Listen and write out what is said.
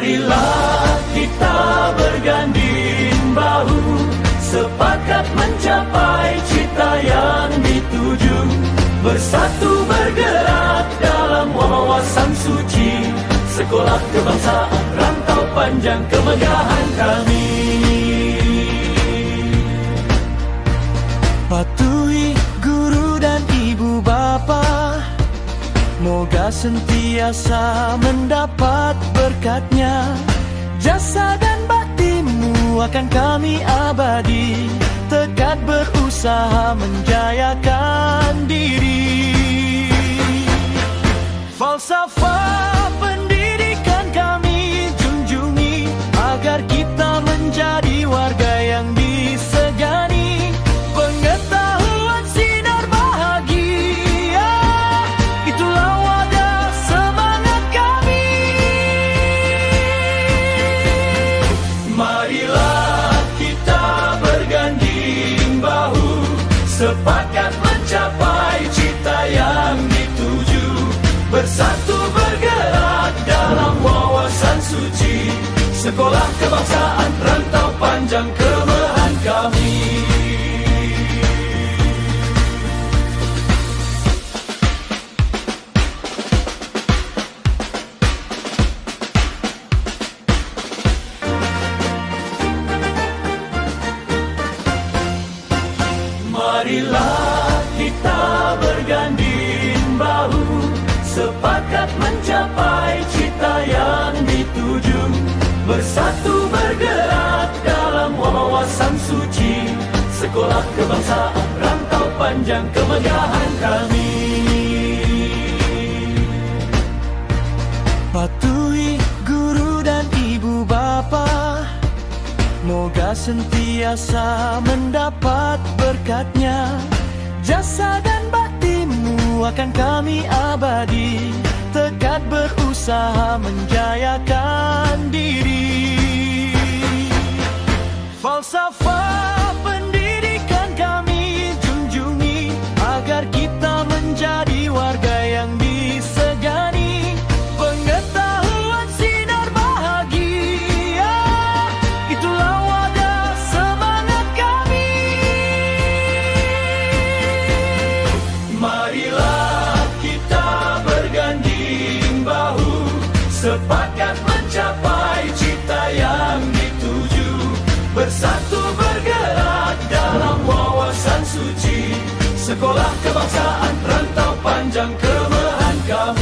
Marilah kita berganding bahu Sepakat mencapai cita yang dituju. Bersatu bergerak dalam wawasan suci Sekolah kebangsaan rantau panjang kemegahan kami. Patuhi guru dan ibu bapa Moga sentiasa mendapat berkatnya akan kami abadi Tekad berusaha menjayakan diri. Falsafah pendidikan kami junjungi Agar kita menjadi Sepakat mencapai cita yang dituju. Bersatu bergerak dalam wawasan suci. Sekolah kebangsaan rantau panjang kemehan mencapai cita yang dituju. Bersatu bergerak dalam wawasan suci. Sekolah kebangsaan rantau panjang kemegahan kami. Patuhi guru dan ibu bapa. Moga sentiasa mendapat berkatnya. Jasa dan baktimu akan kami abadi Tekad berusaha menjayakan diri Sepakat mencapai cita yang dituju. Bersatu bergerak dalam wawasan suci. Sekolah kebangsaan rantau panjang kemehan kami